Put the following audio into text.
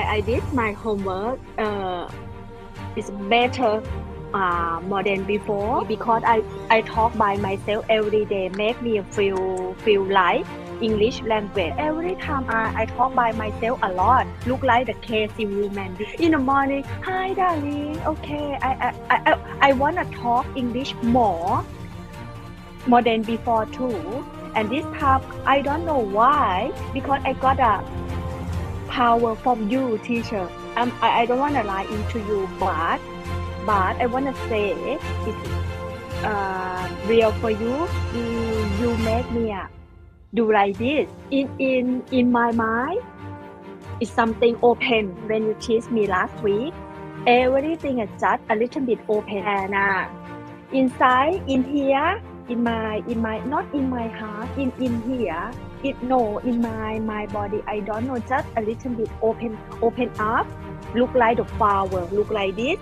I I did my homework. Uh, it's better uh, more than before because I I talk by myself every day. Make me feel feel like English language. Every time I, I talk by myself a lot. Look like the crazy woman. In the morning, hi darling. Okay, I I I I, wanna talk English more more than before too. And this time I don't know why because I got a power from you, teacher. Um, I, I don't want to lie into you, but but I want to say it's uh, real for you. You, you make me uh, do like this. In in in my mind, it's something open when you teach me last week. Everything is just a little bit open and uh, inside in here in my in my not in my heart in in here it no in my my body i don't know just a little bit open open up look like the flower look like this